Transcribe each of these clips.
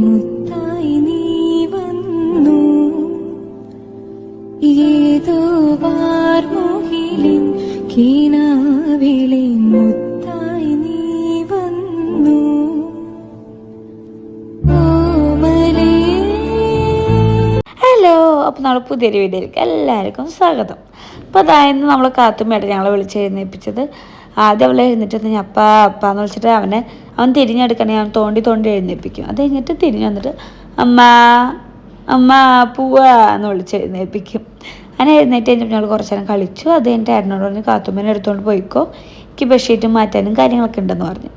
മുത്തായി നീ വന്നു. മുത്തായി നീ വന്നു. ഹലോ അപ്പോൾ നമ്മൾ പുതിയൊരു വീഡിയോയിലേക്ക് എല്ലാവർക്കും സ്വാഗതം. അപ്പോൾ അതായത് നമ്മൾ കാത്തുമ്മയായിട്ട് ഞങ്ങളെ വിളിച്ച് എഴുന്നേൽപ്പിച്ചത് ആദ്യം അവളെ എഴുന്നേറ്റ് ഞാൻ അപ്പ എന്ന് വിളിച്ചിട്ട് അവനെ അവൻ തിരിഞ്ഞെടുക്കണേ അവൻ തോണ്ടി തോണ്ടി എഴുന്നേൽപ്പിക്കും. അത് കഴിഞ്ഞിട്ട് തിരിഞ്ഞു വന്നിട്ട് അമ്മ അമ്മ പൂവാ എന്ന് വിളിച്ച് എഴുന്നേൽപ്പിക്കും. അങ്ങനെ എഴുന്നേറ്റ് കഴിഞ്ഞപ്പോൾ ഞങ്ങൾ കുറച്ച് നേരം കളിച്ചു. അത് കഴിഞ്ഞിട്ട് ഏട്ടനോട് പറഞ്ഞ് കാത്തുമ്മേനെ എടുത്തുകൊണ്ട് പോയിക്കോ. എനിക്ക് ബെഡ്ഷീറ്റ് മാറ്റാനും കാര്യങ്ങളൊക്കെ ഉണ്ടെന്ന് പറഞ്ഞു.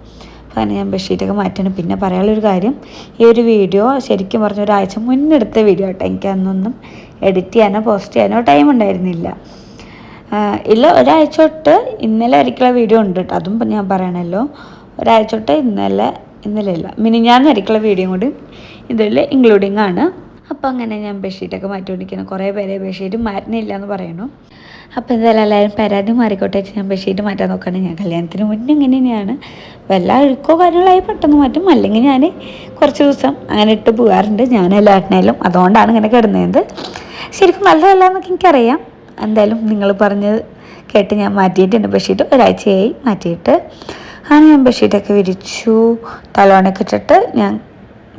അപ്പോൾ അങ്ങനെ ഞാൻ ബെഡ്ഷീറ്റൊക്കെ മാറ്റാനും പിന്നെ പറയാനുള്ളൊരു കാര്യം ഈ ഒരു വീഡിയോ ശരിക്കും പറഞ്ഞ ഒരാഴ്ച മുന്നെടുത്ത വീഡിയോ കേട്ടോ എനിക്ക് അന്നൊന്നും എഡിറ്റ് ചെയ്യാനോ പോസ്റ്റ് ചെയ്യാനോ ടൈം ഉണ്ടായിരുന്നില്ല. ഇല്ല ഒരാഴ്ച തൊട്ട് ഇന്നലെ ഒരിക്കലും വീഡിയോ ഉണ്ട് കേട്ടോ. അതും ഞാൻ പറയണല്ലോ. ഒരാഴ്ച തൊട്ട് ഇന്നലെ ഇന്നലെ ഇല്ല ഞാൻ ഒരിക്കലുള്ള വീഡിയോ കൂടി ഇതിൽ ഇൻക്ലൂഡിങ് ആണ്. അപ്പോൾ അങ്ങനെ ഞാൻ ബെഡ്ഷീറ്റൊക്കെ മാറ്റിക്കൊണ്ടിരിക്കുന്നു. കുറേ പേരെ ബെഡ്ഷീറ്റ് മാറ്റുന്നില്ല എന്ന് പറയണു അപ്പോൾ എന്തായാലും എല്ലാവരും പരാതി മാറിക്കോട്ടെ ഞാൻ ബെഡ്ഷീറ്റ് മാറ്റാൻ നോക്കുകയാണ് ഞാൻ കല്യാണത്തിന് മുന്നേ ഇങ്ങനെ തന്നെയാണ് വല്ല അഴുക്കോ കാര്യങ്ങളായി പെട്ടെന്ന് മാറ്റും. അല്ലെങ്കിൽ ഞാൻ കുറച്ച് ദിവസം അങ്ങനെ ഇട്ട് പോകാറുണ്ട്. ഞാൻ എല്ലാറ്റിനായാലും. അതുകൊണ്ടാണ് ഇങ്ങനെ കിടന്നത്. ശരിക്കും നല്ലതല്ല എന്നൊക്കെ എനിക്കറിയാം. എന്തായാലും നിങ്ങൾ പറഞ്ഞത് കേട്ട് ഞാൻ മാറ്റിയിട്ടുണ്ട് ബെഡ്ഷീറ്റ്. ഒരാഴ്ചയായി മാറ്റിയിട്ട്. അങ്ങനെ ഞാൻ ബെഡ്ഷീറ്റൊക്കെ വിരിച്ചു തലോണൊക്കെ ഇട്ടിട്ട് ഞാൻ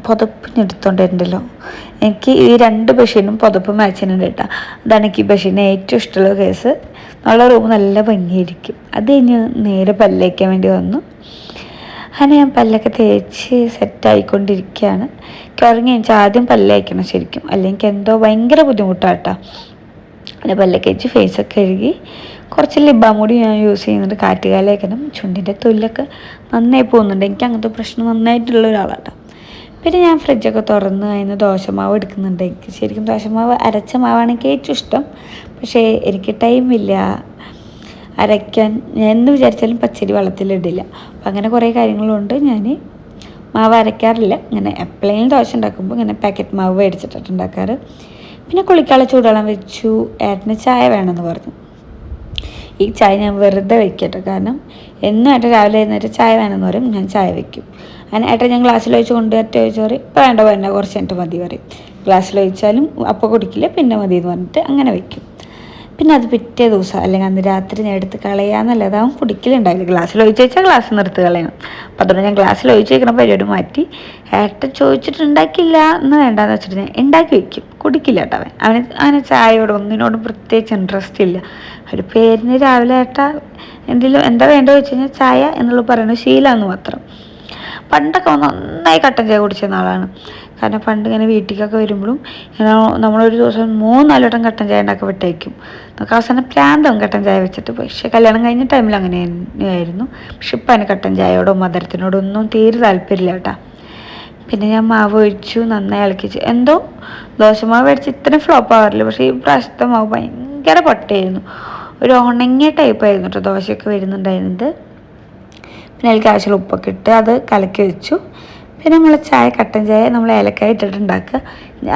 പുതപ്പിനെടുത്തോണ്ടിരുന്നല്ലോ എനിക്ക് ഈ രണ്ട് ബഷീനും പുതപ്പ് മാച്ചിനുണ്ട് കേട്ടോ. അതാണ് എനിക്ക് ബഷീനെ ഏറ്റവും ഇഷ്ടമുള്ള കേസ്. നല്ല റൂം നല്ല ഭംഗിയായിരിക്കും. അത് കഴിഞ്ഞ് നേരെ പല്ലേക്കാൻ വേണ്ടി വന്നു. അങ്ങനെ ഞാൻ പല്ലൊക്കെ തേച്ച് സെറ്റായിക്കൊണ്ടിരിക്കുകയാണ് കിറങ്ങി എനിക്ക് ആദ്യം പല്ലേക്കണം ശരിക്കും. അല്ലെങ്കിൽ എന്തോ ഭയങ്കര ബുദ്ധിമുട്ടാട്ടോ പിന്നെ പല്ലൊക്കെ വെച്ച് ഫേസൊക്കെ കഴുകി കുറച്ച് ലിബാം കൂടി ഞാൻ യൂസ് ചെയ്യുന്നുണ്ട് കാറ്റുകാലേക്കണം ചുണ്ടിന്റെ തൊല്ലൊക്കെ നന്നായി പോകുന്നുണ്ട്. എനിക്ക് അങ്ങനത്തെ പ്രശ്നം നന്നായിട്ടുള്ള ഒരാളാട്ടോ. പിന്നെ ഞാൻ ഫ്രിഡ്ജൊക്കെ തുറന്ന് അതിന് ദോശമാവ് എടുക്കുന്നുണ്ട്. എനിക്ക് ശരിക്കും ദോശമാവ് അരച്ച മാവാണ് ഏറ്റവും ഇഷ്ടം. പക്ഷേ എനിക്ക് ടൈമില്ല അരയ്ക്കാൻ ഞാൻ എന്ന് വിചാരിച്ചാലും പച്ചരി വെള്ളത്തിലിടില്ല അപ്പം അങ്ങനെ കുറേ കാര്യങ്ങളുണ്ട്. ഞാൻ മാവ് അരയ്ക്കാറില്ല. ഇങ്ങനെ എപ്പോഴെങ്കിലും ദോശ ഉണ്ടാക്കുമ്പോൾ ഇങ്ങനെ പാക്കറ്റ് മാവ് മേടിച്ചിട്ടുണ്ടാക്കാറ് പിന്നെ കുളിക്കാനുള്ള ചൂടുവെള്ളം വെച്ചു. ഏട്ടന് ചായ വേണമെന്ന് പറഞ്ഞു. ഈ ചായ ഞാൻ വെറുതെ വയ്ക്കട്ടെ. കാരണം എന്നും ഏട്ടൻ രാവിലെ എഴുന്നേറ്റ് ചായ വേണമെന്ന് പറയും. ഞാൻ ചായ വെക്കും അങ്ങനെ ഏട്ടൻ ഞാൻ ഗ്ലാസ്സിൽ ഒഴിച്ച് കൊണ്ടുവരട്ടെ ചോദിച്ചു പറയും. ഇപ്പോൾ വേണ്ട വേണ്ട കുറച്ച് എന്നിട്ട് മതി പറയും. ഗ്ലാസ്സിൽ ഒഴിച്ചാലും അപ്പോൾ കുടിക്കില്ല പിന്നെ മതി എന്ന് പറഞ്ഞിട്ട് അങ്ങനെ വെക്കും പിന്നെ അത് പിറ്റേ ദിവസം അല്ലെങ്കിൽ അന്ന് രാത്രി ഞാൻ എടുത്ത് കളയാന്നല്ല അതാവും കുടിക്കലുണ്ടായില്ല. ഗ്ലാസ്സിൽ ഒഴിച്ച് വെച്ചാൽ ഗ്ലാസ് നിർത്ത് കളയണം. അപ്പം അതുകൊണ്ട് ഞാൻ ഗ്ലാസ്സിൽ ഒഴിച്ച് വെക്കണ പരിപാടി മാറ്റി ഏട്ടൻ ചോദിച്ചിട്ട് ഉണ്ടാക്കില്ല എന്ന് വേണ്ടാന്ന് വെച്ചിട്ട് ഞാൻ ഉണ്ടാക്കി വെക്കും. കുടിക്കില്ല കേട്ടോ അവൻ. അവന് അവന് ചായയോട് ഒന്നിനോടും പ്രത്യേകിച്ച് ഇൻട്രസ്റ്റ് ഇല്ല. ഒരു പേരിന് രാവിലെ ഏട്ട എന്തെങ്കിലും എന്താ വേണ്ടത് വെച്ച് കഴിഞ്ഞാൽ ചായ എന്നുള്ളത് പറയുന്നത് ശീലമെന്ന് മാത്രം. പണ്ടൊക്കെ അവൻ നന്നായി കട്ടൻ ചായ കുടിച്ചിരുന്ന ആളാണ്. കാരണം പണ്ട് ഇങ്ങനെ വീട്ടിലേക്കൊക്കെ വരുമ്പോഴും നമ്മളൊരു ദിവസം മൂന്നാൽ വട്ടം കട്ടൻ ചായ ഉണ്ടാക്കി വിട്ടേക്കും. നമുക്ക് അവസാനം പ്രാന്തം കട്ടൻ ചായ വെച്ചിട്ട് പക്ഷേ കല്യാണം കഴിഞ്ഞ ടൈമിൽ അങ്ങനെ ആയിരുന്നു പക്ഷെ ഇപ്പം അതിന് കട്ടൻ ചായയോടോ മധുരത്തിനോടോ ഒന്നും തീരെ താല്പര്യമില്ല കേട്ടോ. പിന്നെ ഞാൻ മാവ് ഒഴിച്ചു നന്നായി ഇളക്കിച്ച്. എന്തോ ദോശമാവ് മേടിച്ച് ഇത്രയും ഫ്ലോപ്പ് ആവാറില്ല. പക്ഷേ ഈ പ്രാവശ്യത്തെ മാവ് ഭയങ്കര പൊട്ടയായിരുന്നു. ഒരു ഉണങ്ങിയ ടൈപ്പ് ആയിരുന്നു കേട്ടോ ദോശയൊക്കെ വരുന്നുണ്ടായിരുന്നത്. പിന്നെ അതിലേക്ക് ആവശ്യമുള്ള ഉപ്പൊക്കെ ഇട്ട് അത് കലക്കി വെച്ചു. പിന്നെ നമ്മൾ ചായ കട്ടൻ ചായ നമ്മൾ ഏലക്കായ ഉണ്ടാക്കുക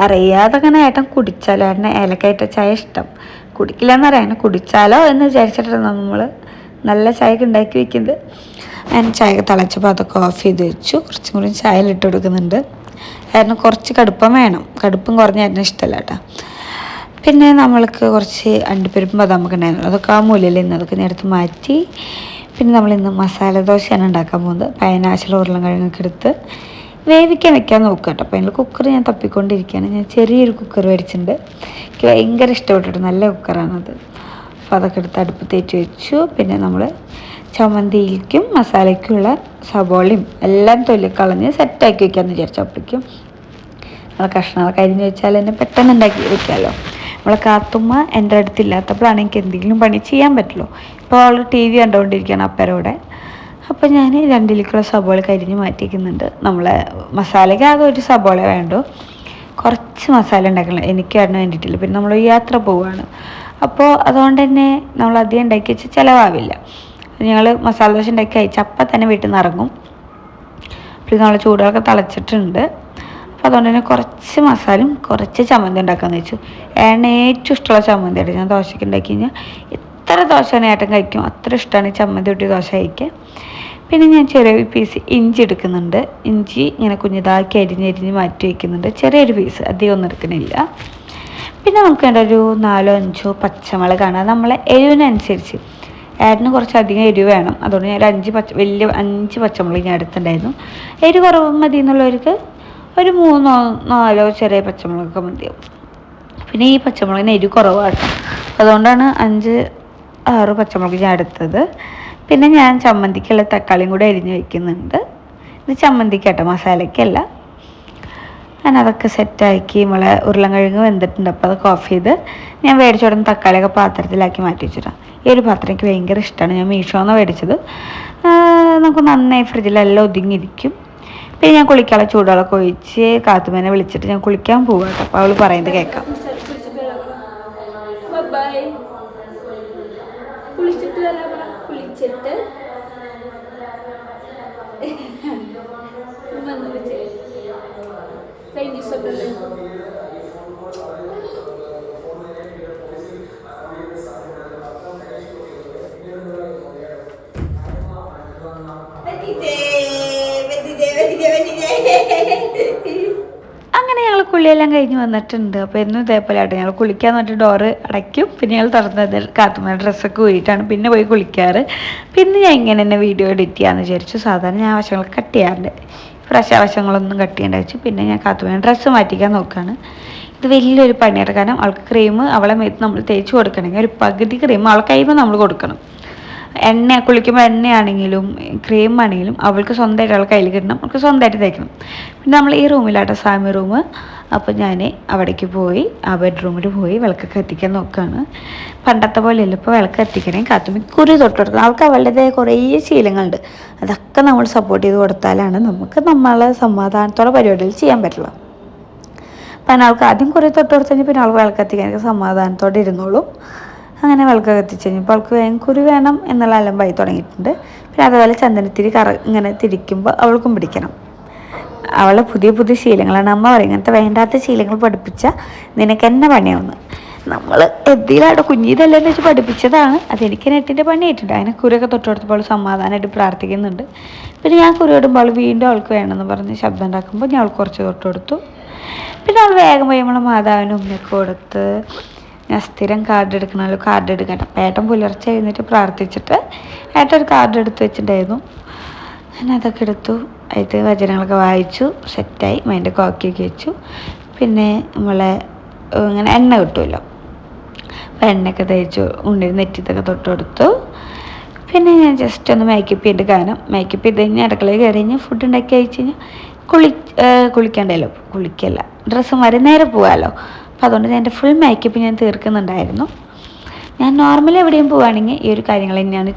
അറിയാതെ അങ്ങനെ ഏട്ടൻ കുടിച്ചാലോ? ഏട്ടന് ഏലക്കായ ഇട്ട ചായ ഇഷ്ടം. കുടിക്കില്ല എന്നറിയാം കുടിച്ചാലോ എന്ന് വിചാരിച്ചിട്ടാണ് നമ്മൾ നല്ല ചായക്ക് ഉണ്ടാക്കി വെക്കുന്നത്. ഞാൻ ചായ തിളച്ചപ്പോൾ അതൊക്കെ ഓഫ് ചെയ്ത് വെച്ചു. കുറച്ചും കൂടി ചായയിൽ ഇട്ട് കൊടുക്കുന്നുണ്ട്. കാരണം കുറച്ച് കടുപ്പം വേണം. കടുപ്പം കുറഞ്ഞ ഏട്ടന് ഇഷ്ടമല്ല കേട്ടോ. പിന്നെ നമ്മൾക്ക് കുറച്ച് അണ്ടിപ്പരിപ്പും ബദാമൊക്കെ ഉണ്ടായിരുന്നു. അതൊക്കെ ആ മൂലയിൽ നിന്ന് അതൊക്കെ നേരത്തെ മാറ്റി. പിന്നെ നമ്മൾ ഇന്ന് മസാല ദോശയാണ് ഉണ്ടാക്കാൻ പോകുന്നത്. പയനാശല ഉരുളൻ കിഴങ്ങൊക്കെ എടുത്ത് വേവിക്കാൻ വെക്കാൻ നോക്കുക കേട്ടോ. അപ്പോൾ അതിൽ കുക്കർ ഞാൻ തപ്പിക്കൊണ്ടിരിക്കുകയാണ്. ഞാൻ ചെറിയൊരു കുക്കർ മേടിച്ചിട്ടുണ്ട്. എനിക്ക് ഭയങ്കര ഇഷ്ടപ്പെട്ടിട്ട് നല്ല കുക്കറാണത് അപ്പോൾ അതൊക്കെ എടുത്ത് അടുപ്പ് തേച്ച് വെച്ചു. പിന്നെ നമ്മൾ ചമ്മന്തിയിലേക്കും മസാലയ്ക്കുള്ള സബോളയും എല്ലാം തൊല്ലി കളഞ്ഞ് സെറ്റാക്കി വെക്കാമെന്ന് വിചാരിച്ചു. അപ്പോഴേക്കും നമ്മൾ കഷ്ണങ്ങളൊക്കെ അരിഞ്ഞ് വെച്ചാൽ തന്നെ പെട്ടെന്ന് ഉണ്ടാക്കി വെക്കാമല്ലോ. നമ്മളെ കാത്തുമ്മ എന്റെ അടുത്തില്ലാത്തപ്പോഴാണ് എനിക്ക് എന്തെങ്കിലും പണി ചെയ്യാൻ പറ്റുള്ളൂ. ഇപ്പോൾ അവൾ ടി വി കണ്ടുകൊണ്ടിരിക്കുകയാണ് അപ്പരോടെ. അപ്പോൾ ഞാൻ രണ്ടിലേക്കുള്ള സബോള കരിഞ്ഞ് മാറ്റിക്കുന്നുണ്ട് നമ്മളെ മസാലയ്ക്ക് ആകെ ഒരു സബോള വേണ്ടു. കുറച്ച് മസാല ഉണ്ടാക്കണം. എനിക്ക് അതിന് വേണ്ടിയിട്ടില്ല. പിന്നെ നമ്മൾ യാത്ര പോവുകയാണ് അപ്പോൾ അതുകൊണ്ട് തന്നെ നമ്മൾ അധികം ഉണ്ടാക്കി വെച്ച് ചിലവാവില്ല. ഞങ്ങൾ മസാല ദോശ ഉണ്ടാക്കി അയച്ച് അപ്പം തന്നെ വീട്ടിൽ നിന്ന് ഇറങ്ങും. പിന്നെ നമ്മൾ ചൂടുകളൊക്കെ തിളച്ചിട്ടുണ്ട്. അപ്പോൾ അതുകൊണ്ട് തന്നെ കുറച്ച് മസാലയും കുറച്ച് ചമ്മന്തി ഉണ്ടാക്കാമെന്ന് വെച്ചു. ഏട്ടന് ഏറ്റവും ഇഷ്ടമുള്ള ചമ്മന്തിയാണ്. ഞാൻ ദോശയ്ക്ക് ഉണ്ടാക്കി കഴിഞ്ഞാൽ എത്ര ദോശ ഏട്ടൻ കഴിക്കും. അത്ര ഇഷ്ടമാണ് ചമ്മന്തി കൂട്ടി ദോശ കഴിക്കാൻ. പിന്നെ ഞാൻ ചെറിയ പീസ് ഇഞ്ചി എടുക്കുന്നുണ്ട്. ഇഞ്ചി ഇങ്ങനെ കുഞ്ഞിതാക്കി അരിഞ്ഞരിഞ്ഞ് മാറ്റി വയ്ക്കുന്നുണ്ട് ചെറിയൊരു പീസ് അധികം ഒന്നും എടുക്കുന്നില്ല. പിന്നെ നമുക്ക് വേണ്ട ഒരു നാലോ അഞ്ചോ പച്ചമുളകാണ് അത് നമ്മളെ എരിവിനനുസരിച്ച്. ഏട്ടന് കുറച്ച് അധികം എരിവ് വേണം. അതുകൊണ്ട് ഞാൻ ഒരു അഞ്ച് പച്ച വലിയ അഞ്ച് പച്ചമുളക് ഞാൻ എടുത്തിട്ടുണ്ടായിരുന്നു. എരിവ് കുറവ് മതി എന്നുള്ളവർക്ക് ഒരു മൂന്നോ നാലോ ചെറിയ പച്ചമുളകൊക്കെ മതിയാവും. പിന്നെ ഈ പച്ചമുളകിന് എരിവ് കുറവാണ്. അതുകൊണ്ടാണ് അഞ്ച് ആറ് പച്ചമുളക് ഞാൻ എടുത്തത്. പിന്നെ ഞാൻ ചമ്മന്തിക്കുള്ള തക്കാളിയും കൂടെ അരിഞ്ഞ് വയ്ക്കുന്നുണ്ട് ഇത് ചമ്മന്തിക്കാട്ടോ മസാലയ്ക്കല്ല ഞാൻ അതൊക്കെ സെറ്റാക്കി നമ്മളെ ഉരുളൻകിഴങ്ങ് വെന്തിട്ടുണ്ട് അപ്പോൾ അത് ഓഫ് ചെയ്ത് ഞാൻ മേടിച്ചോടുന്ന തക്കാളിയൊക്കെ പാത്രത്തിലാക്കി മാറ്റി വെച്ചിട്ടാണ് ഈ ഒരു പാത്രം എനിക്ക് ഭയങ്കര ഇഷ്ടമാണ് ഞാൻ മീഷോന്ന് മേടിച്ചത്. നമുക്ക് നന്നായി ഫ്രിഡ്ജിലെല്ലാം ഒതുങ്ങിയിരിക്കും. പിന്നെ ഞാൻ കുളിക്കാനുള്ള ചൂടുകളൊക്കെ ഒഴിച്ച് കാത്തുമേനെ വിളിച്ചിട്ട് ഞാൻ കുളിക്കാൻ പോവാട്ടോ. അപ്പോൾ അവൾ പറയുന്നത് കേൾക്കാം ബൈ കുളിച്ചിട്ട് വരാൻ പറ കുളിച്ചിട്ട് വന്ന് വിളിച്ചേ താങ്ക് യു സോ മച്ച് അങ്ങനെ ഞങ്ങൾ കുളിയെല്ലാം കഴിഞ്ഞ് വന്നിട്ടുണ്ട്. അപ്പോൾ എന്നും ഇതേപോലെ ആട്ടെ. ഞങ്ങൾ കുളിക്കാൻ വന്നിട്ട് ഡോറ് അടയ്ക്കും. പിന്നെ ഞങ്ങൾ തുറന്നത് കാത്തുമ്മ ഡ്രസ്സൊക്കെ ഊരിയിട്ടാണ് പിന്നെ പോയി കുളിക്കാറ്. പിന്നെ ഞാൻ ഇങ്ങനെ തന്നെ വീഡിയോ എഡിറ്റ് ചെയ്യാമെന്ന് വിചാരിച്ചു. സാധാരണ ഞാൻ വശങ്ങൾ കട്ട് ചെയ്യാറുണ്ട്. ഫ്രഷ് വശങ്ങളൊന്നും കട്ട് ചെയ്യേണ്ട വെച്ചു പിന്നെ ഞാൻ കാത്തുമ്മ ഡ്രസ്സ് മാറ്റിക്കാൻ നോക്കുകയാണ് ഇത് വലിയൊരു പണിയാണ്. കാരണം അവൾക്ക് ക്രീം അവളെ മേത്ത് നമ്മൾ തേച്ച് കൊടുക്കണമെങ്കിൽ ഒരു പകുതി ക്രീം അവളെ കൈമ്പോൾ നമ്മൾ കൊടുക്കണം. എണ്ണ കുളിക്കുമ്പോൾ എണ്ണയാണെങ്കിലും ക്രീം ആണെങ്കിലും അവൾക്ക് സ്വന്തമായിട്ട് അവൾ കയ്യിൽ കിട്ടണം അവൾക്ക് സ്വന്തമായിട്ട് തയ്ക്കണം. പിന്നെ നമ്മൾ ഈ റൂമിലാട്ടോ സാമി റൂം. അപ്പോൾ ഞാൻ അവിടേക്ക് പോയി ആ ബെഡ്റൂമിൽ പോയി വിളക്കൊക്കെ എത്തിക്കാൻ നോക്കുകയാണ് പണ്ടത്തെ പോലെയല്ല ഇപ്പോൾ വിളക്ക് എത്തിക്കണേ കാത്തുമ്പോൾ കുരു തൊട്ട് കൊടുക്കണം അവൾക്ക് അവളുടേതായ കുറേ ശീലങ്ങളുണ്ട്. അതൊക്കെ നമ്മൾ സപ്പോർട്ട് ചെയ്ത് കൊടുത്താലാണ് നമുക്ക് നമ്മളെ സമാധാനത്തോടെ പരിപാടികൾ ചെയ്യാൻ പറ്റുള്ളൂ. അപ്പം അവൾക്ക് ആദ്യം കുറേ തൊട്ട് കൊടുത്തു കഴിഞ്ഞാൽ പിന്നെ അവൾ വിളക്ക് സമാധാനത്തോടെ ഇരുന്നോളും. അങ്ങനെ വിളക്ക് കത്തിച്ച് കഴിഞ്ഞപ്പോൾ അവൾക്ക് വേഗം കുരു വേണം എന്നുള്ള അലമ്പായി തുടങ്ങിയിട്ടുണ്ട്. പിന്നെ അതുപോലെ ചന്ദനത്തിരി കറ ഇങ്ങനെ തിരിക്കുമ്പോൾ അവൾക്കും പിടിക്കണം. അവളെ പുതിയ പുതിയ ശീലങ്ങളാണ്. അമ്മ പറയും ഇങ്ങനത്തെ വേണ്ടാത്ത ശീലങ്ങൾ പഠിപ്പിച്ച നിനക്ക് എന്നെ പണിയാവുന്നു. നമ്മൾ എന്തിലാണ് കുഞ്ഞിതല്ലേ എന്ന് വെച്ച് പഠിപ്പിച്ചതാണ്. അതെനിക്ക് നെറ്റിന്റെ പണിയായിട്ടുണ്ട്. അതിനെ കുരൊക്കെ തൊട്ട് കൊടുത്തപ്പോൾ അവൾ സമാധാനമായിട്ട് പ്രാർത്ഥിക്കുന്നുണ്ട്. പിന്നെ ഞാൻ കുരു ഇടുമ്പോൾ അവൾ വീണ്ടും അവൾക്ക് വേണമെന്ന് പറഞ്ഞ് ശബ്ദം ഉണ്ടാക്കുമ്പോൾ ഞാൻ അവൾക്ക് കുറച്ച് തൊട്ട് കൊടുത്തു. പിന്നെ അവൾ വേഗം പോയി നമ്മളെ മാതാവിന് ഉമ്മയൊക്കെ കൊടുത്ത് ഞാൻ സ്ഥിരം കാർഡ് എടുക്കണമല്ലോ കാർഡ് എടുക്കട്ടെ അപ്പം ഏട്ടൻ പുലർച്ചെ എഴുന്നേറ്റ് പ്രാർത്ഥിച്ചിട്ട് ഏട്ടൻ ഒരു കാർഡ് എടുത്ത് വെച്ചിട്ടുണ്ടായിരുന്നു. ഞാൻ അതൊക്കെ എടുത്തു. അതിൽ വചനങ്ങളൊക്കെ വായിച്ചു സെറ്റായി മൈൻഡ് കോക്കിയൊക്കെ വെച്ചു. പിന്നെ നമ്മളെ ഇങ്ങനെ എണ്ണ കിട്ടുമല്ലോ. അപ്പം എണ്ണയൊക്കെ തേച്ചു ഉണ്ണി നെറ്റിത്തൊക്കെ തൊട്ട് കൊടുത്തു. പിന്നെ ഞാൻ ജസ്റ്റ് ഒന്ന് മേക്കപ്പ് ചെയ്തിട്ട് കാരണം മേക്കപ്പ് ചെയ്ത് കഴിഞ്ഞാൽ അടുക്കളയിൽ കയറി കഴിഞ്ഞാൽ ഫുഡ് ഉണ്ടാക്കി കഴിച്ച് കഴിഞ്ഞാൽ കുളി കുളിക്കണ്ടല്ലോ കുളിക്കല്ല. ഡ്രസ്സ് മാറി നേരെ പോകാമല്ലോ അതുകൊണ്ട് ഞാൻ എന്റെ ഫുൾ മേക്കപ്പ് ഞാൻ തീർക്കുന്നുണ്ടായിരുന്നു. ഞാൻ നോർമലി എവിടെയും പോവുകയാണെങ്കിൽ ഈ ഒരു കാര്യങ്ങൾ തന്നെയാണ്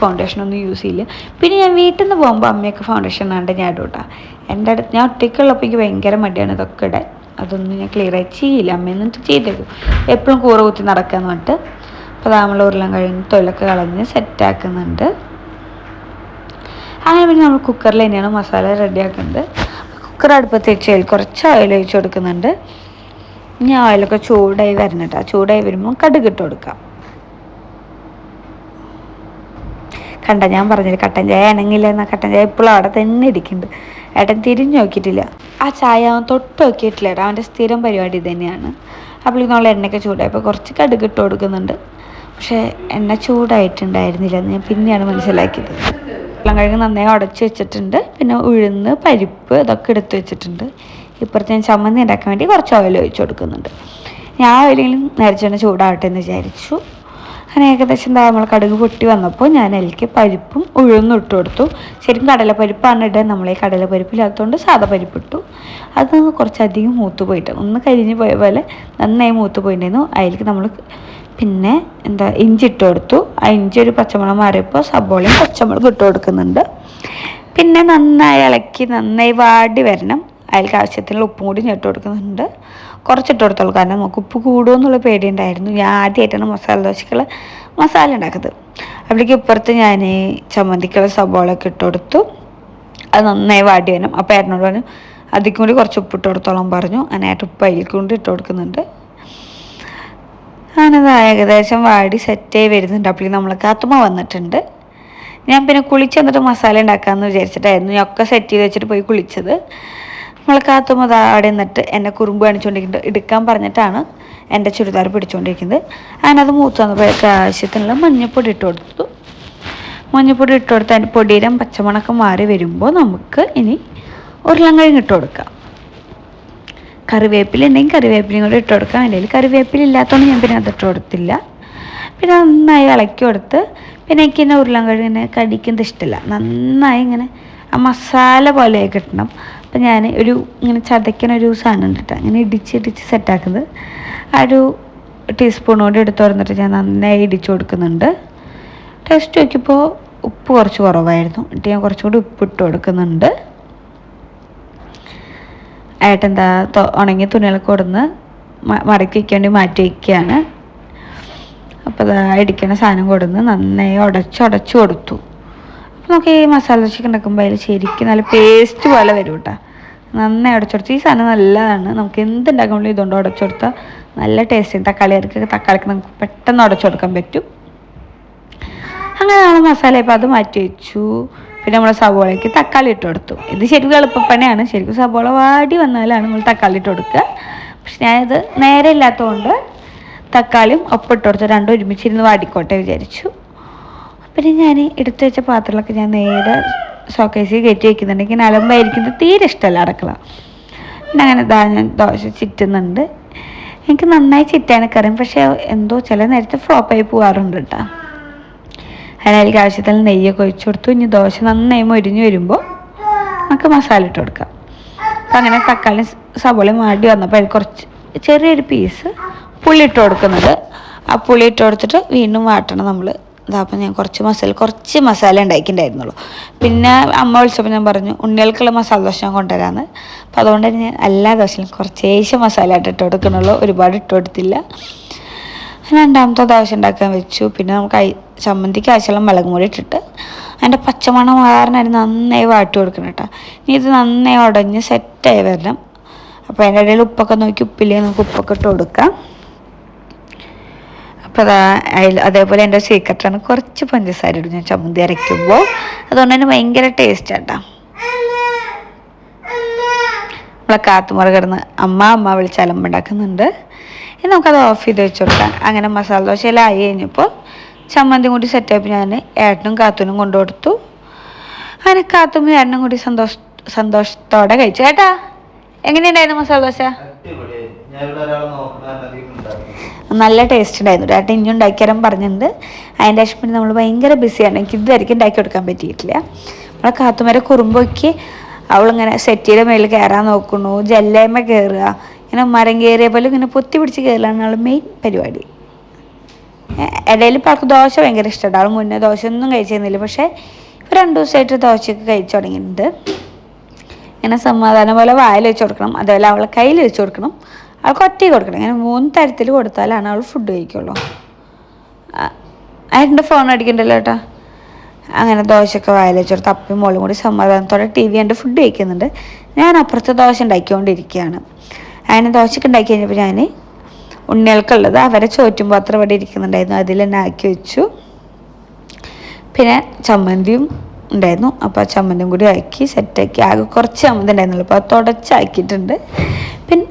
ഫൗണ്ടേഷൻ ഒന്നും യൂസ് ചെയ്യില്ല. പിന്നെ ഞാൻ വീട്ടിൽ നിന്ന് പോകുമ്പോൾ അമ്മയൊക്കെ ഫൗണ്ടേഷൻ ആണ്ട് ഞാൻ ഇടൂട്ടാ എന്റെ അടുത്ത് ഞാൻ ഒറ്റയ്ക്കുള്ളപ്പോൾ എനിക്ക് ഭയങ്കര മടിയാണ് ഇതൊക്കെ ഇടാൻ. അതൊന്നും ഞാൻ ക്ലിയർ ആയി ചെയ്യില്ല. അമ്മയൊന്നും ചെയ്തേക്കും എപ്പോഴും കൂറ കുത്തി നടക്കാന്ന് പറഞ്ഞിട്ട്. അപ്പോൾ നമ്മൾ ഉരുളൻ കഴിഞ്ഞ് തൊലൊക്കെ കളഞ്ഞ് സെറ്റാക്കുന്നുണ്ട് അങ്ങനെ പിന്നെ നമ്മൾ കുക്കറിൽ തന്നെയാണ് മസാല റെഡിയാക്കുന്നത് കുക്കർ അടുപ്പത്ത് വെച്ച് കുറച്ച് ഓയിൽ ഒഴിച്ച് കൊടുക്കുന്നുണ്ട്. ഇനി ഓയിലൊക്കെ ചൂടായി വരണട്ടോ ചൂടായി വരുമ്പോൾ കടുക് ഇട്ട് കൊടുക്കാം. കണ്ട ഞാൻ പറഞ്ഞില്ല കട്ടൻ ചായ ആണെങ്കില്ല എന്നാൽ കട്ടൻ ചായ ഇപ്പോഴും അവിടെ തന്നെ ഇരിക്കുന്നുണ്ട്. ഏട്ടൻ തിരിഞ്ഞു നോക്കിയിട്ടില്ല. ആ ചായ അവൻ തൊട്ട് നോക്കിയിട്ടില്ല ഏട്ടാ അവന്റെ സ്ഥിരം പരിപാടി തന്നെയാണ് അപ്പോൾ നമ്മൾ എണ്ണയൊക്കെ ചൂടായപ്പോൾ കുറച്ച് കടുക് ഇട്ട് കൊടുക്കുന്നുണ്ട്. പക്ഷേ എണ്ണ ചൂടായിട്ടുണ്ടായിരുന്നില്ല. എന്ന് ഞാൻ പിന്നെയാണ് മനസ്സിലാക്കിയത്. വെള്ളം കഴുകി നന്നായി ഉടച്ച് വെച്ചിട്ടുണ്ട്. പിന്നെ ഉഴുന്ന് പരിപ്പ് ഇതൊക്കെ എടുത്ത് വെച്ചിട്ടുണ്ട്. ഇപ്പുറത്ത് ഞാൻ ചമ്മന്തി ഉണ്ടാക്കാൻ വേണ്ടി കുറച്ച് ഓയിൽ ഒഴിച്ച് കൊടുക്കുന്നുണ്ട്. ഞാൻ ഓയിലെങ്കിലും നേരത്തെ ചൂടാവട്ടെ എന്ന് വിചാരിച്ചു. അങ്ങനെ ഏകദേശം എന്താ നമ്മൾ കടുക് പൊട്ടി വന്നപ്പോൾ ഞാൻ അതിലേക്ക് പരിപ്പും ഉഴുന്നും ഇട്ട് കൊടുത്തു. ശരിക്കും കടലപ്പരിപ്പാണ് ഇടാൻ നമ്മളെ കടലപ്പരിപ്പില്ലാത്തതുകൊണ്ട് സാധാ പരിപ്പ് ഇട്ടു അത് കുറച്ചധികം മൂത്ത് പോയിട്ട് ഒന്ന് കരിഞ്ഞ് പോയ പോലെ നന്നായി മൂത്ത് പോയിട്ടുണ്ടായിരുന്നു. അതിലേക്ക് നമ്മൾ പിന്നെ എന്താ ഇഞ്ചി ഇട്ട് കൊടുത്തു. ആ ഇഞ്ചി ഒരു പച്ചമുളക് മാറിയപ്പോൾ സബോളയും പച്ചമുളകും ഇട്ട് കൊടുക്കുന്നുണ്ട്. പിന്നെ നന്നായി ഇളക്കി നന്നായി വാടി വരണം. അതിലേക്ക് ആവശ്യത്തിനുള്ള ഉപ്പും കൂടി ഞാൻ കൊടുക്കുന്നുണ്ട്. കുറച്ചിട്ട് കൊടുത്തോളൂ. കാരണം നമുക്ക് ഉപ്പ് കൂടുമോ എന്നുള്ള പേടിയുണ്ടായിരുന്നു. ഞാൻ ആദ്യമായിട്ടാണ് മസാല ദോശക്കുള്ള മസാല ഉണ്ടാക്കുന്നത്. അപ്പോഴേക്ക് ഇപ്പുറത്ത് ഞാൻ ചമ്മന്തിക്കുള്ള സബോളൊക്കെ ഇട്ട് കൊടുത്തു. അത് നന്നായി വാടി വരണം. അപ്പോൾ ഏട്ടനോട് പറഞ്ഞു അതിക്കും കൂടി കുറച്ച് ഉപ്പ് ഇട്ട് കൊടുത്തോളം പറഞ്ഞു. അങ്ങനെ ഏട്ടൻ ഉപ്പ് അതിൽ കൊണ്ട് ഇട്ട് കൊടുക്കുന്നുണ്ട്. അങ്ങനത് ഏകദേശം വാടി സെറ്റായി വരുന്നുണ്ട്. അപ്പോൾ നമ്മൾ കാത്തുമ്മ വന്നിട്ടുണ്ട്. ഞാൻ പിന്നെ കുളിച്ച് വന്നിട്ട് മസാല ഉണ്ടാക്കാമെന്ന് വിചാരിച്ചിട്ടായിരുന്നു. ഞാൻ ഒക്കെ സെറ്റ് ചെയ്ത് വെച്ചിട്ട് പോയി കുളിച്ചത്. നമ്മളെ കാത്തുമ്പോൾ ദാ അവിടെ നിന്നിട്ട് എന്നെ കുറുമ്പ് കാണിച്ചുകൊണ്ടിരിക്കുന്നത് എടുക്കാൻ പറഞ്ഞിട്ടാണ് എന്റെ ചുരിദാർ പിടിച്ചുകൊണ്ടിരിക്കുന്നത് അതിനത് മൂത്ത് വന്നപ്പോഴേക്ക് ആവശ്യത്തിനുള്ള മഞ്ഞപ്പൊടി ഇട്ട് കൊടുത്തു. മഞ്ഞപ്പൊടി ഇട്ട് കൊടുത്ത് അതിന്റെ പൊടിയിലും പച്ചമണക്കം മാറി വരുമ്പോൾ നമുക്ക് ഇനി ഉരുളൻകിഴങ്ങ് ഇട്ട് കൊടുക്കാം. കറിവേപ്പില ഉണ്ടെങ്കിൽ കറിവേപ്പിലയും കൂടെ ഇട്ട് കൊടുക്കാം. എന്റെ കറിവേപ്പില ഇല്ലാത്തതുകൊണ്ട് ഞാൻ പിന്നെ അതിട്ട് കൊടുത്തില്ല. പിന്നെ നന്നായി ഇളക്കി കൊടുത്ത് പിന്നെ എനിക്ക് ഇങ്ങനെ ഉരുളൻകിഴങ്ങിനെ കടിക്കുന്നത് ഇഷ്ടമില്ല നന്നായി ഇങ്ങനെ ആ മസാല പോലെ കിട്ടണം. അപ്പം ഞാൻ ഒരു ഇങ്ങനെ ചതയ്ക്കണ ഒരു സാധനം ഉണ്ട് അങ്ങനെ ഇടിച്ച് ഇടിച്ച് സെറ്റാക്കുന്നത് ആ ഒരു ടീസ്പൂണോടെ എടുത്ത് തുറന്നിട്ട് ഞാൻ നന്നായി ഇടിച്ചു കൊടുക്കുന്നുണ്ട്. ടേസ്റ്റ് നോക്കിയപ്പോൾ ഉപ്പ് കുറച്ച് കുറവായിരുന്നു. എന്നിട്ട് ഞാൻ കുറച്ചുകൂടി ഉപ്പ് ഇട്ട് കൊടുക്കുന്നുണ്ട്. ഏട്ടെന്താ ഉണങ്ങിയ തുണികളൊക്കെ കൊടുന്ന് മടക്കി വയ്ക്കാൻ മാറ്റി വയ്ക്കുകയാണ് അപ്പോൾ ഇടിക്കണ സാധനം കൊടുന്ന് നന്നായി ഉടച്ച് ഉടച്ച് കൊടുത്തു. നമുക്ക് ഈ മസാല ദോശയൊക്കെ ഉണ്ടാക്കുമ്പോൾ അതിൽ ശരിക്കും നല്ല പേസ്റ്റ് പോലെ വരും കേട്ടോ നന്നായി ഉടച്ചുകൊടുത്ത് ഈ സാധനം നല്ലതാണ്. നമുക്ക് എന്ത് ഉണ്ടാക്കുമ്പോഴും ഇതുകൊണ്ട് ഉടച്ചുകൊടുത്താൽ നല്ല ടേസ്റ്റ് തക്കാളി ഇറക്കി തക്കാളിക്ക് നമുക്ക് പെട്ടെന്ന് ഉടച്ചു കൊടുക്കാൻ പറ്റും. അങ്ങനെ നമ്മൾ മസാല ഇപ്പോൾ അത് മാറ്റി വെച്ചു. പിന്നെ നമ്മൾ സവോളയ്ക്ക് തക്കാളി ഇട്ട് കൊടുത്തു. ഇത് ശരിക്കും എളുപ്പപ്പണിയാണ്. ശരിക്കും സവോള വാടി വന്നാലാണ് നമ്മൾ തക്കാളി ഇട്ട് കൊടുക്കുക. പക്ഷെ ഞാനിത് നേരെ ഇല്ലാത്തതുകൊണ്ട് തക്കാളിയും ഒപ്പം ഇട്ട് കൊടുത്തു രണ്ടും ഒരുമിച്ചിരുന്ന് വാടിക്കോട്ടെ വിചാരിച്ചു. പിന്നെ ഞാൻ എടുത്തു വെച്ച പാത്രങ്ങളൊക്കെ ഞാൻ നേരെ ഷോക്കേസിൽ കയറ്റി വയ്ക്കുന്നുണ്ടെങ്കിൽ അലമ്പായിരിക്കുന്നത് തീരെ ഇഷ്ടമല്ല അടക്കള. പിന്നെ അങ്ങനെ ഞാൻ ദോശ ചിറ്റുന്നുണ്ട്. എനിക്ക് നന്നായി ചിറ്റാനൊക്കെ അറിയാം പക്ഷേ എന്തോ ചില നേരത്തെ ഫ്ലോപ്പായി പോകാറുണ്ട് കേട്ടോ. അതിലേക്ക് ആവശ്യത്തിൽ നെയ്യൊക്കെ ഒഴിച്ചു കൊടുത്തു. ഇനി ദോശ നന്നായി മൊരിഞ്ഞ് വരുമ്പോൾ നമുക്ക് മസാല ഇട്ട് കൊടുക്കാം. അപ്പം അങ്ങനെ തക്കാളി സവോളയും മാടി വന്നപ്പോൾ അതിൽ കുറച്ച് ചെറിയൊരു പീസ് പുളി ഇട്ട് കൊടുക്കുന്നത്. ആ പുളി ഇട്ട് കൊടുത്തിട്ട് വീണ്ടും വാട്ടണം നമ്മൾ ഇതാപ്പം ഞാൻ കുറച്ച് മസാല കുറച്ച് മസാല ഉണ്ടാക്കിയിട്ടുണ്ടായിരുന്നുള്ളൂ. പിന്നെ അമ്മ വിളിച്ചപ്പോൾ ഞാൻ പറഞ്ഞു ഉണ്ണികൾക്കുള്ള മസാല ദോശ ഞാൻ കൊണ്ടുവരാമെന്ന് അപ്പം അതുകൊണ്ട് തന്നെ ഞാൻ എല്ലാ ദോശയിലും കുറച്ചേശം മസാല ആയിട്ട് ഇട്ട് കൊടുക്കണുള്ളൂ ഒരുപാട് ഇട്ട് കൊടുത്തില്ല. രണ്ടാമത്തെ ദോശ ഉണ്ടാക്കാൻ വെച്ചു. പിന്നെ നമുക്ക് ചമ്മന്തിക്ക് ആവശ്യമുള്ള മുളക് പൊടി ഇട്ടിട്ട് അതിന്റെ പച്ചമണം മാറാനായിട്ട് നന്നായി വാട്ടി കൊടുക്കണം കേട്ടോ. ഇനി ഇത് നന്നായി ഉടഞ്ഞ് സെറ്റായി വരണം. അപ്പോൾ അതിന്റെ ഇടയിൽ ഉപ്പൊക്കെ നോക്കി ഉപ്പില്ലേ നമുക്ക് ഉപ്പൊക്കെ ഇട്ട് കൊടുക്കാം. അപ്പോൾ അതാ അതേപോലെ എന്റെ സീക്രട്ടാണ് കുറച്ച് പഞ്ചസാര ഇടും. ഞാൻ ചമ്മന്തി അരയ്ക്കുമ്പോൾ അതുകൊണ്ട് തന്നെ ഭയങ്കര ടേസ്റ്റ് ആട്ടാ. നമ്മളെ കാത്തുമുറ കിടന്ന് അമ്മ അമ്മ വിളിച്ച് അലമ്പുണ്ടാക്കുന്നുണ്ട് ഇനി നമുക്കത് ഓഫ് ചെയ്ത് വെച്ച് കൊടുക്കാം. അങ്ങനെ മസാല ദോശയിലായി കഴിഞ്ഞപ്പോൾ ചമ്മന്തി കൂടി സെറ്റപ്പ് ഞാൻ ഏട്ടനും കാത്തൂനും കൊണ്ടു കൊടുത്തു. അങ്ങനെ കാത്തും ഏട്ടനും കൂടി സന്തോഷ സന്തോഷത്തോടെ കഴിച്ചു. ഏട്ടാ എങ്ങനെയുണ്ടായിരുന്നു മസാല ദോശ? നല്ല ടേസ്റ്റ് ഉണ്ടായിരുന്നു. ചേട്ടൻ ഇനി ഉണ്ടാക്കിയാലും പറഞ്ഞിട്ടുണ്ട്. അതിന്റെ ശേഷം പിന്നെ നമ്മൾ ഭയങ്കര ബിസിയാണ് എനിക്ക് ഇതുവരെയ്ക്കും ഉണ്ടാക്കി കൊടുക്കാൻ പറ്റിയിട്ടില്ല. നമ്മളെ കാത്തുമര കുറുമ്പൊക്കെ അവളിങ്ങനെ സെറ്റിയുടെ മേളിൽ കയറാൻ നോക്കുന്നു. ജല്ലേമ്മ കയറുക ഇങ്ങനെ മരം കയറിയ പോലെ ഇങ്ങനെ പൊത്തി പിടിച്ച് കയറലാണ് അവൾ മെയിൻ പരിപാടി. ഇടയിൽ ഇപ്പോൾ അവൾക്ക് ദോശ ഭയങ്കര ഇഷ്ടമാണ്. അവൾ മുന്നേ ദോശ ഒന്നും കഴിച്ചിരുന്നില്ല. പക്ഷേ ഇപ്പോൾ രണ്ട് ദിവസമായിട്ട് ദോശയൊക്കെ കഴിച്ചു തുടങ്ങിയിട്ടുണ്ട്. ഇങ്ങനെ സമാധാനം പോലെ വായിൽ വെച്ച് കൊടുക്കണം. അതേപോലെ അവളെ കയ്യിൽ വെച്ച് കൊടുക്കണം. അവൾക്ക് ഒറ്റയ്ക്ക് കൊടുക്കണം. ഇങ്ങനെ മൂന്ന് തരത്തിൽ കൊടുത്താലാണ് അവൾ ഫുഡ് കഴിക്കുള്ളൂ. അതിന്റെ ഫോൺ അടിക്കണ്ടല്ലോ ഏട്ടാ? അങ്ങനെ ദോശയൊക്കെ വായിൽ തപ്പി മോളും കൂടി സമാധാനത്തോടെ ടി വി എന്റെ ഫുഡ് കഴിക്കുന്നുണ്ട്. ഞാൻ അപ്പുറത്ത് ദോശ ഉണ്ടാക്കിക്കൊണ്ടിരിക്കുകയാണ്. അങ്ങനെ ദോശയൊക്കെ ഉണ്ടാക്കി കഴിഞ്ഞപ്പോൾ ഞാൻ ഉണ്ണികൾക്കുള്ളത് അവരെ ചോറ്റും പാത്രം ഇവിടെ ഇരിക്കുന്നുണ്ടായിരുന്നു. അതിൽ തന്നെ ആക്കി വെച്ചു. പിന്നെ ചമ്മന്തിയും ഉണ്ടായിരുന്നു. അപ്പോൾ ആ ചമ്മന്തിയും കൂടി ആക്കി സെറ്റാക്കി ആകെ കുറച്ച് ചമ്മന്തി ഉണ്ടായിരുന്നുള്ളൂ. അപ്പോൾ തുടച്ചാക്കിയിട്ടുണ്ട് പിന്നെ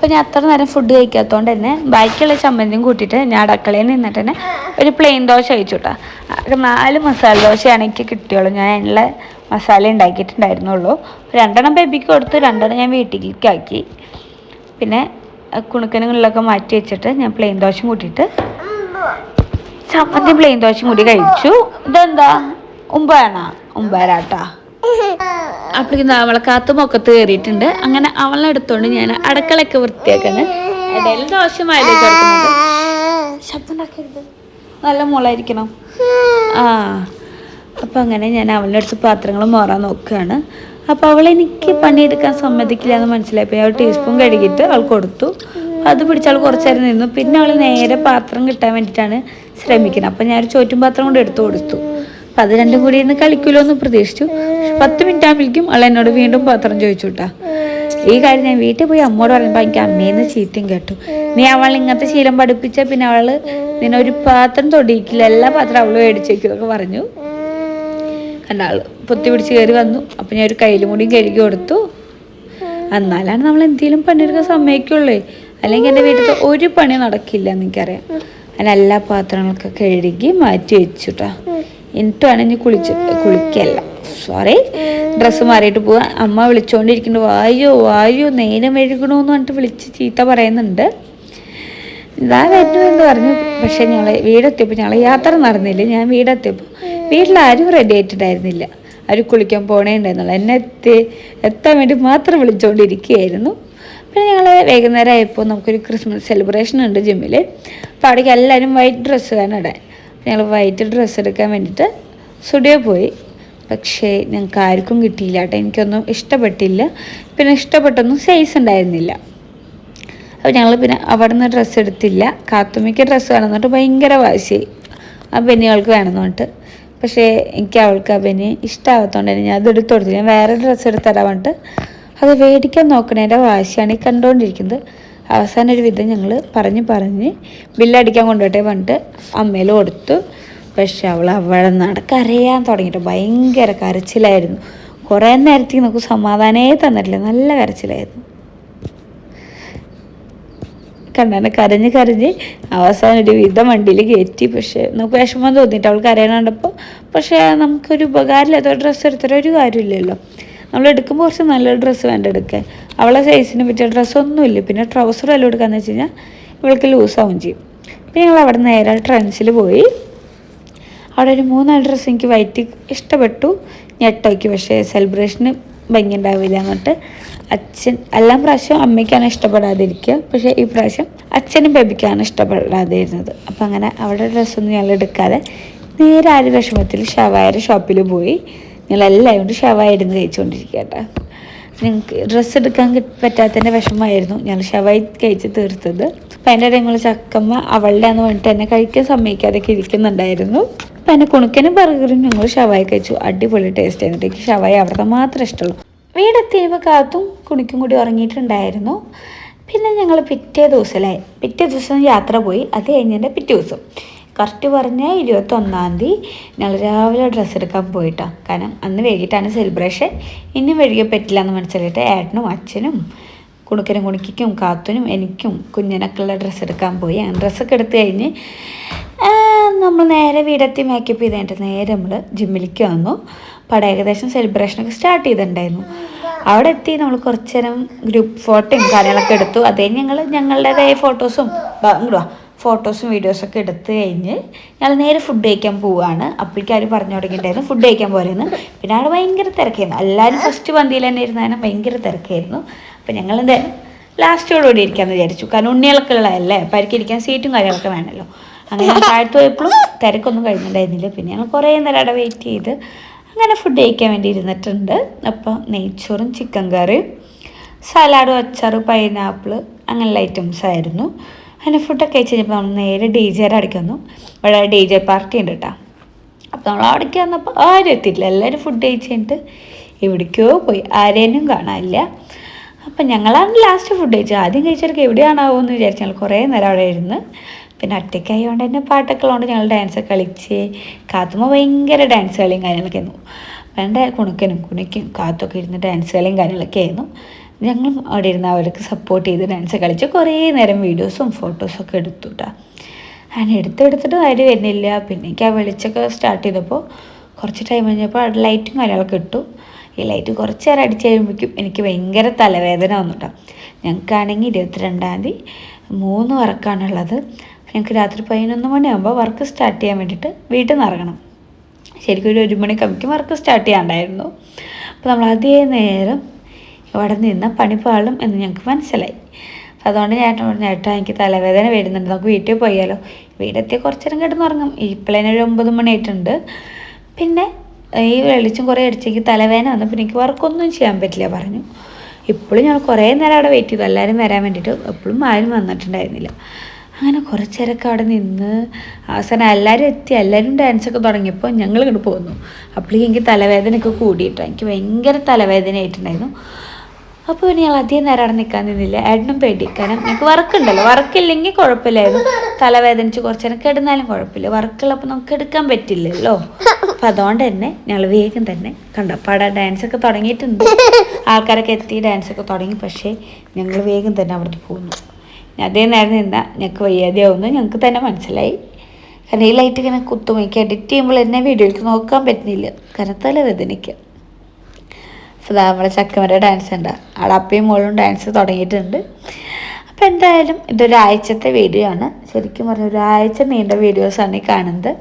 അപ്പം ഞാൻ അത്ര നേരം ഫുഡ് കഴിക്കാത്തതുകൊണ്ട് തന്നെ ബാക്കിയുള്ള ചമ്മന്തിയും കൂട്ടിയിട്ട് ഞാൻ അടുക്കളയിൽ നിന്നിട്ട് തന്നെ ഒരു പ്ലെയിൻ ദോശ കഴിച്ചു കേട്ടോ നാല് മസാല ദോശയാണ് എനിക്ക് കിട്ടിയുള്ളൂ. ഞാൻ അതിനുള്ള മസാല ഉണ്ടാക്കിയിട്ടുണ്ടായിരുന്നുള്ളൂ. രണ്ടെണ്ണം ബേബിക്ക് കൊടുത്ത്. രണ്ടെണ്ണം ഞാൻ വീട്ടിലേക്ക് ആക്കി. പിന്നെ കുണുക്കനുകളിലൊക്കെ മാറ്റി വെച്ചിട്ട് ഞാൻ പ്ലെയിൻ ദോശയും കൂട്ടിയിട്ട് ചമ്മന്തി പ്ലെയിൻ ദോശയും കൂടി കഴിച്ചു. ഇതെന്താ? ഉമ്പാണാ. ഉമ്പാരാട്ടാ. അപ്പോഴേക്കും അവളെ കാത്തു മുഖത്ത് കയറിയിട്ടുണ്ട് അങ്ങനെ അവളെ എടുത്തോണ്ട് ഞാൻ അടക്കളയൊക്കെ വൃത്തിയാക്കാണ്. ഇടയിൽ കിടക്കുന്നത് ശബ്ദം നല്ല മുളായിരിക്കണം. ആ. അപ്പം അങ്ങനെ ഞാൻ അവളുടെ അടുത്ത് പാത്രങ്ങൾ മോറാൻ നോക്കുകയാണ്. അപ്പോൾ അവൾ എനിക്ക് പണിയെടുക്കാൻ സമ്മതിക്കില്ല എന്ന് മനസ്സിലായപ്പോൾ ഞാൻ ടീസ്പൂൺ കഴുകിയിട്ട് അവൾ കൊടുത്തു. അത് പിടിച്ചാൽ കുറച്ച് നേരം നിന്നു. പിന്നെ അവൾ നേരെ പാത്രം കിട്ടാൻ വേണ്ടിയിട്ടാണ് ശ്രമിക്കുന്നത്. അപ്പം ഞാൻ ഒരു ചോറ്റും പാത്രം കൊണ്ട് എടുത്തു കൊടുത്തു. അപ്പം അത് രണ്ടും കൂടി ഇന്ന് കളിക്കുമല്ലോ എന്ന് പ്രതീക്ഷിച്ചു. പത്ത് മിനിറ്റ് ആകുമ്പോഴേക്കും അവൾ എന്നോട് വീണ്ടും പാത്രം ചോദിച്ചു കേട്ടാ ഈ കാര്യം ഞാൻ വീട്ടിൽ പോയി അമ്മോട് പറയുമ്പോൾ എനിക്ക് അമ്മേന്ന് ചീത്തയും കേട്ടു. നീ അവൾ ഇങ്ങനത്തെ ശീലം പഠിപ്പിച്ച പിന്നെ അവൾ നിന്നെ ഒരു പാത്രം തൊടിയിക്കില്ല എല്ലാ പാത്രം അവൾ മേടിച്ചേക്കും പറഞ്ഞു. കണ്ട ആൾ പൊത്തി പിടിച്ച് കയറി വന്നു. അപ്പം ഞാൻ ഒരു കയ്യിലും കൂടിയും കഴുകി കൊടുത്തു. എന്നാലാണ് നമ്മൾ എന്തെങ്കിലും പണിയെടുക്കാൻ സമ്മതിക്കുള്ളൂ. അല്ലെങ്കിൽ എന്റെ വീട്ടിൽ ഒരു പണി നടക്കില്ല എനിക്കറിയാം. അങ്ങനെ എല്ലാ പാത്രങ്ങളൊക്കെ കഴുകി മാറ്റി വെച്ചുട്ടാ എന്നിട്ടാണ് ഇനി കുളിച്ച്. കുളിക്കല്ല. സോറി ഡ്രസ്സ് മാറിയിട്ട് പോവാ. അമ്മ വിളിച്ചുകൊണ്ടിരിക്കുന്നുണ്ട് വായോ വായോ നേരം മെഴുകണമെന്ന് പറഞ്ഞിട്ട് വിളിച്ച് ചീത്ത പറയുന്നുണ്ട്. ഇതാ വരുന്നു എന്ന് പറഞ്ഞു. പക്ഷെ ഞങ്ങൾ വീടെത്തിയപ്പോൾ ഞങ്ങളെ യാത്ര നടന്നില്ല. ഞാൻ വീടെത്തിയപ്പോൾ വീട്ടിൽ ആരും റെഡി ആയിട്ടുണ്ടായിരുന്നില്ല. അവർ കുളിക്കാൻ പോണേ ഉണ്ടായിരുന്നുള്ളൂ എന്നെ എത്തി എത്താൻ വേണ്ടി മാത്രം വിളിച്ചുകൊണ്ടിരിക്കുകയായിരുന്നു പിന്നെ ഞങ്ങൾ വൈകുന്നേരം ആയപ്പോൾ നമുക്കൊരു ക്രിസ്മസ് സെലിബ്രേഷൻ ഉണ്ട് ജിമ്മിൽ അപ്പോൾ അവിടേക്ക് എല്ലാവരും വൈറ്റ് ഡ്രസ്സ് വേണം ഇടാൻ. ഞങ്ങൾ വൈറ്റ് ഡ്രസ്സ് എടുക്കാൻ വേണ്ടിയിട്ട് സ്റ്റുഡിയോ പോയി. പക്ഷേ ഞങ്ങൾക്ക് ആർക്കും കിട്ടിയില്ല കേട്ടോ. എനിക്കൊന്നും ഇഷ്ടപ്പെട്ടില്ല. പിന്നെ ഇഷ്ടപ്പെട്ടൊന്നും സൈസ് ഉണ്ടായിരുന്നില്ല. അപ്പോൾ ഞങ്ങൾ പിന്നെ അവിടെ നിന്ന് ഡ്രസ്സ് എടുത്തില്ല. കാത്തുമ്മയ്ക്ക് ഡ്രസ്സ് വേണമെന്നിട്ട് ഭയങ്കര വാശി ആ ബെന്നി അവൾക്ക് വേണമെന്ന് പറഞ്ഞിട്ട്. പക്ഷേ എനിക്ക് അവൾക്ക് ആ ബെന്നി ഇഷ്ടമാകത്തോണ്ട് തന്നെ ഞാൻ അത് എടുത്തു കൊടുത്തു. ഞാൻ വേറെ ഡ്രസ്സ് എടുത്തു തരാൻ പറഞ്ഞിട്ട്. അത് മേടിക്കാൻ നോക്കണേന്റെ വാശിയാണ് ഈ കണ്ടുകൊണ്ടിരിക്കുന്നത് അവസാനം ഒരു വിധം ഞങ്ങൾ പറഞ്ഞ് പറഞ്ഞ് ബില്ലടിക്കാൻ കൊണ്ടുപോട്ടെ പറഞ്ഞിട്ട് അമ്മയിൽ കൊടുത്തു. പക്ഷെ അവൾ അവിടെ നിന്നാണ് കരയാൻ തുടങ്ങിയിട്ട് ഭയങ്കര കരച്ചിലായിരുന്നു. കുറേ നേരത്തേക്ക് നമുക്ക് സമാധാനേ തന്നിട്ടില്ല. നല്ല കരച്ചിലായിരുന്നു. കണ്ണനെ കരഞ്ഞ് കരഞ്ഞ് അവസാനം ഒരു വിധം വണ്ടിയിൽ കയറ്റി. പക്ഷേ നമുക്ക് വിഷമം തോന്നിയിട്ട് അവൾ കരയണ കണ്ടപ്പോൾ പക്ഷേ നമുക്കൊരു ഉപകാരമില്ലാത്ത ഡ്രസ്സ് എടുത്തിട്ട് ഒരു കാര്യമില്ലല്ലോ. നമ്മൾ എടുക്കുമ്പോൾ കുറച്ച് നല്ല ഡ്രസ്സ് വേണ്ട എടുക്കാൻ. അവളെ സൈസിന് പറ്റിയ ഡ്രസ്സൊന്നുമില്ല പിന്നെ ട്രൗസർ എല്ലാം എടുക്കാന്ന് വെച്ച് കഴിഞ്ഞാൽ ഇവൾക്ക് ലൂസാവും ചെയ്യും. പിന്നെ ഞങ്ങൾ അവിടെ നേരെ ട്രെൻസിൽ പോയി. അവിടെ ഒരു മൂന്നാൽ ഡ്രസ്സ് എനിക്ക് വൈറ്റ് ഇഷ്ടപ്പെട്ടു. ഞെട്ടോക്കി. പക്ഷേ സെലിബ്രേഷന് ഭംഗി ഉണ്ടാവില്ല എന്നിട്ട് അച്ഛൻ എല്ലാ പ്രാവശ്യവും അമ്മയ്ക്കാണ് ഇഷ്ടപ്പെടാതിരിക്കുക. പക്ഷേ ഈ പ്രാവശ്യം അച്ഛനും ബേബിക്കാണ് ഇഷ്ടപ്പെടാതിരുന്നത്. അപ്പം അങ്ങനെ അവിടെ ഡ്രസ്സൊന്നും ഞങ്ങൾ എടുക്കാതെ നേരെ ആര് വിഷമത്തിൽ ഷവായ ഷോപ്പിൽ പോയി. ഞങ്ങളെല്ലാവരും കൊണ്ട് ഷവായിരുന്നു കഴിച്ചുകൊണ്ടിരിക്കുക കേട്ടോ ഞങ്ങൾക്ക് ഡ്രസ്സ് എടുക്കാൻ പറ്റാത്തതിന്റെ വിഷമമായിരുന്നു. ഞങ്ങൾ ഷവായി കഴിച്ച് തീർത്തത്. അപ്പം എന്റെ ഞങ്ങൾ ചക്കമ്മ അവളുടെ എന്ന് പറഞ്ഞിട്ട് എന്നെ കഴിക്കാൻ സമ്മതിക്കാതൊക്കെ ഇരിക്കുന്നുണ്ടായിരുന്നു അപ്പം എന്നെ കുണുക്കനും ബർഗറും ഞങ്ങൾ ഷവായി കഴിച്ചു. അടിപൊളി ടേസ്റ്റ് ആയിരുന്നു. എനിക്ക് ഷവായി അവിടുത്തെ മാത്രമേ ഇഷ്ടമുള്ളൂ. വീടെത്തിയപ്പോൾ കാത്തും കുണിക്കും കൂടി ഉറങ്ങിയിട്ടുണ്ടായിരുന്നു. പിന്നെ ഞങ്ങൾ പിറ്റേ ദിവസമല്ലേ പിറ്റേ ദിവസം യാത്ര പോയി. അത് കഴിഞ്ഞതിന്റെ പിറ്റേ ദിവസം. കറക്റ്റ് പറഞ്ഞാൽ ഇരുപത്തൊന്നാം തീയതി ഞങ്ങൾ രാവിലെ ഡ്രസ്സ് എടുക്കാൻ പോയിട്ടാ. കാരണം അന്ന് വൈകിട്ടാണ് സെലിബ്രേഷൻ ഇനി വൈകിയ പറ്റില്ല എന്ന് മനസ്സിലായിട്ട് ഏട്ടനും അച്ഛനും കുണുക്കനും കുണുക്കിക്കും കാത്തനും എനിക്കും കുഞ്ഞിനൊക്കെയുള്ള ഡ്രസ്സ് എടുക്കാൻ പോയി. അങ്ങനെ ഡ്രസ്സൊക്കെ എടുത്തു കഴിഞ്ഞ് നമ്മൾ നേരെ വീടെത്തി മേക്കപ്പ് ചെയ്ത് കഴിഞ്ഞിട്ട് നേരെ നമ്മൾ ജിമ്മിലേക്ക് വന്നു. അവിടെ ഏകദേശം സെലിബ്രേഷനൊക്കെ സ്റ്റാർട്ട് ചെയ്തിട്ടുണ്ടായിരുന്നു. അവിടെ എത്തി നമ്മൾ കുറച്ച് നേരം ഗ്രൂപ്പ് ഫോട്ടോയും കാര്യങ്ങളൊക്കെ എടുത്തു. അതേ ഞങ്ങൾ ഞങ്ങളുടേതായ ഫോട്ടോസും ഫോട്ടോസും വീഡിയോസൊക്കെ എടുത്ത് കഴിഞ്ഞ് ഞങ്ങൾ നേരെ ഫുഡ് കഴിക്കാൻ പോവുകയാണ് അപ്പോഴേക്കും അവർ പറഞ്ഞു തുടങ്ങിയിട്ടുണ്ടായിരുന്നു ഫുഡ് കഴിക്കാൻ പോരുന്നു പിന്നെ അവിടെ ഭയങ്കര തിരക്കായിരുന്നു. എല്ലാവരും ഫസ്റ്റ് പന്തിയിൽ തന്നെ ഇരുന്നാലും ഭയങ്കര തിരക്കായിരുന്നു. അപ്പം എന്തായാലും ലാസ്റ്റോടുകൂടി ഇരിക്കാമെന്ന് വിചാരിച്ചു. കാരണം ഉണ്ണികളൊക്കെ ഉള്ളതല്ലേ? അപ്പോൾ അവർക്ക് ഇരിക്കാൻ സീറ്റും കാര്യങ്ങളൊക്കെ വേണമല്ലോ. അങ്ങനെ താഴത്ത് പോയപ്പോഴും തിരക്കൊന്നും കഴിഞ്ഞിട്ടുണ്ടായിരുന്നില്ല. പിന്നെ ഞങ്ങൾ കുറേ നേരം അവിടെ വെയിറ്റ് ചെയ്ത് അങ്ങനെ ഫുഡ് കഴിക്കാൻ വേണ്ടി ഇരുന്നിട്ടുണ്ട്. അപ്പോൾ നെയ്ച്ചോറും ചിക്കൻ കറിയും സലാഡും അച്ചാറ് പൈനാപ്പിൾ അങ്ങനെയുള്ള ഐറ്റംസ് ആയിരുന്നു. അങ്ങനെ ഫുഡൊക്കെ കഴിച്ച് കഴിഞ്ഞപ്പോൾ നമ്മൾ നേരെ ഡി ജെയുടെ അടുക്കി വന്നു. ഇവിടെ ഡി ജെ പാർട്ടി ഉണ്ട് കേട്ടോ അപ്പോൾ നമ്മൾ അവിടേക്ക് വന്നപ്പോൾ ആരും എത്തിയിട്ടില്ല. എല്ലാവരും ഫുഡ് കഴിച്ച് കഴിഞ്ഞിട്ട് എവിടേക്കോ പോയി. ആരേനും കാണാനില്ല. അപ്പം ഞങ്ങളാണ് ലാസ്റ്റ് ഫുഡ് കഴിച്ചത്. ആദ്യം കഴിച്ചവർക്ക് എവിടെയാണാവോ എന്ന് വിചാരിച്ചു ഞങ്ങൾ കുറേ നേരം അവിടെ ഇരുന്ന് പിന്നെ ഒറ്റയ്ക്കായതുകൊണ്ട് തന്നെ പാട്ടൊക്കെ ഉള്ളതുകൊണ്ട് ഞങ്ങൾ ഡാൻസ് കളിച്ച് കാത്തുമ്മ ഭയങ്കര ഡാൻസ് കളിയും കാര്യങ്ങളൊക്കെ ആയിരുന്നു. വേണ്ട കുണുക്കനും കുണിക്കും കാത്തൊക്കെ ഇരുന്ന് ഡാൻസ് കളിയും കാര്യങ്ങളൊക്കെ ആയിരുന്നു. ഞങ്ങളും അവിടെ ഇരുന്ന് അവർക്ക് സപ്പോർട്ട് ചെയ്ത് ഡാൻസ് കളിച്ച് കുറേ നേരം വീഡിയോസും ഫോട്ടോസും ഒക്കെ എടുത്തു കേട്ടോ അങ്ങനെ എടുത്തെടുത്തിട്ട് കാര്യം വരുന്നില്ല. പിന്നെ എനിക്ക് ആ വെളിച്ചൊക്കെ സ്റ്റാർട്ട് ചെയ്തപ്പോൾ കുറച്ച് ടൈം കഴിഞ്ഞപ്പോൾ അവിടെ ലൈറ്റും കാര്യങ്ങളൊക്കെ ഇട്ടു. ഈ ലൈറ്റ് കുറച്ച് നേരം അടിച്ച് കഴിയുമ്പോഴേക്കും എനിക്ക് ഭയങ്കര തലവേദന വന്നു കേട്ടോ ഞങ്ങൾക്കാണെങ്കിൽ ഇരുപത്തിരണ്ടാം തീയതി മൂന്ന് വർക്കാണുള്ളത്. ഞങ്ങൾക്ക് രാത്രി പതിനൊന്ന് മണിയാകുമ്പോൾ വർക്ക് സ്റ്റാർട്ട് ചെയ്യാൻ വേണ്ടിയിട്ട് വീട്ടിൽ നിന്ന് ഇറങ്ങണം. ശരിക്കും ഒരു ഒരു മണിക്കാകുമ്പോഴേക്കും വർക്ക് സ്റ്റാർട്ട് ചെയ്യാണ്ടായിരുന്നു. അപ്പോൾ നമ്മൾ അതേ നേരം ഇവിടെ നിന്ന് പണിപ്പാളും എന്ന് ഞങ്ങൾക്ക് മനസ്സിലായി. അതുകൊണ്ട് ഞാൻ പറഞ്ഞു ഏട്ടാ എനിക്ക് തലവേദന വരുന്നുണ്ട്. നമുക്ക് വീട്ടിൽ പോയാലോ? കുറച്ച് നേരം കിടന്നുറങ്ങും. ഒരു ഒമ്പത് മണി ആയിട്ടുണ്ട് പിന്നെ ഈ വെളിച്ചം കുറേ അടിച്ചെങ്കിൽ തലവേദന വന്നു. പിന്നെ എനിക്ക് വർക്കൊന്നും ചെയ്യാൻ പറ്റില്ല പറഞ്ഞു. ഇപ്പോഴും ഞങ്ങൾ കുറേ നേരം അവിടെ വെയിറ്റ് ചെയ്തു. എല്ലാവരും വരാൻ വേണ്ടിയിട്ട് എപ്പോഴും ആരും വന്നിട്ടുണ്ടായിരുന്നില്ല. അങ്ങനെ കുറച്ച് നേരമൊക്കെ അവിടെ നിന്ന് അവസാനം എല്ലാവരും എത്തി. എല്ലാവരും ഡാൻസൊക്കെ തുടങ്ങിയപ്പോൾ ഞങ്ങൾ ഇങ്ങോട്ട് പോന്നു. അപ്പോഴേക്കും എനിക്ക് തലവേദനയൊക്കെ കൂടിയിട്ടാണ് എനിക്ക് ഭയങ്കര തലവേദന ആയിട്ടുണ്ടായിരുന്നു അപ്പോൾ പിന്നെ ഞങ്ങൾ അധികം നേരം അവിടെ നിൽക്കാൻ നിന്നില്ല. ഏട്ടനും പേടി കാരണം ഞങ്ങൾക്ക് വർക്കുണ്ടല്ലോ. വർക്കില്ലെങ്കിൽ കുഴപ്പമില്ലായിരുന്നു. തലവേദനിച്ച് കുറച്ച് നേരം കിടന്നാലും കുഴപ്പമില്ല. വർക്കുള്ളപ്പോൾ നമുക്ക് എടുക്കാൻ പറ്റില്ലല്ലോ. അപ്പം അതുകൊണ്ട് തന്നെ ഞങ്ങൾ വേഗം തന്നെ കണ്ടപ്പാട ഡാൻസൊക്കെ തുടങ്ങിയിട്ടുണ്ട്. ആൾക്കാരൊക്കെ എത്തി ഡാൻസ് ഒക്കെ തുടങ്ങി. പക്ഷേ ഞങ്ങൾ വേഗം തന്നെ അവിടുത്തെ പോകുന്നു അതേ നേരം നിന്നാൽ ഞങ്ങൾക്ക് വയ്യാതെയാവുന്നു. ഞങ്ങൾക്ക് തന്നെ മനസ്സിലായി. കാരണം ഈ ലൈറ്റ് ഇങ്ങനെ കുത്തുമയ്ക്ക് എഡിറ്റ് ചെയ്യുമ്പോൾ എന്നെ വീഡിയോയ്ക്ക് നോക്കാൻ പറ്റുന്നില്ല. കാരണം തലവേദനയ്ക്ക് അപ്പോൾ നമ്മുടെ ചക്കമര ഡാൻസ് ഉണ്ട് അവിടെ അപ്പയും മോളും ഡാൻസ് തുടങ്ങിയിട്ടുണ്ട്. അപ്പോൾ എന്തായാലും ഇതൊരാഴ്ചത്തെ വീഡിയോ ആണ്. ശരിക്കും പറഞ്ഞ ഒരാഴ്ച നീണ്ട വീഡിയോസാണ് ഈ കാണുന്നത്.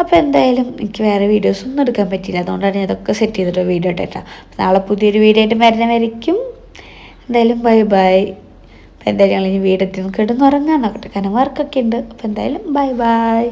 അപ്പോൾ എന്തായാലും എനിക്ക് വേറെ വീഡിയോസ് ഒന്നും എടുക്കാൻ പറ്റില്ല അതുകൊണ്ടാണ് ഞാൻ ഇതൊക്കെ സെറ്റ് ചെയ്തിട്ട് വീഡിയോ ഇട്ടേട്ടാ. നാളെ പുതിയൊരു വീഡിയോ ആയിട്ട് വരുന്നവരിക്കും എന്തായാലും ബൈ ബൈ അപ്പോൾ എന്തായാലും ഞങ്ങൾ ഇനി വീടെത്തി. കിടന്നുറങ്ങാൻ നോക്കട്ടെ. കാരണം വർക്കൊക്കെ ഉണ്ട്. അപ്പോൾ എന്തായാലും ബൈ ബൈ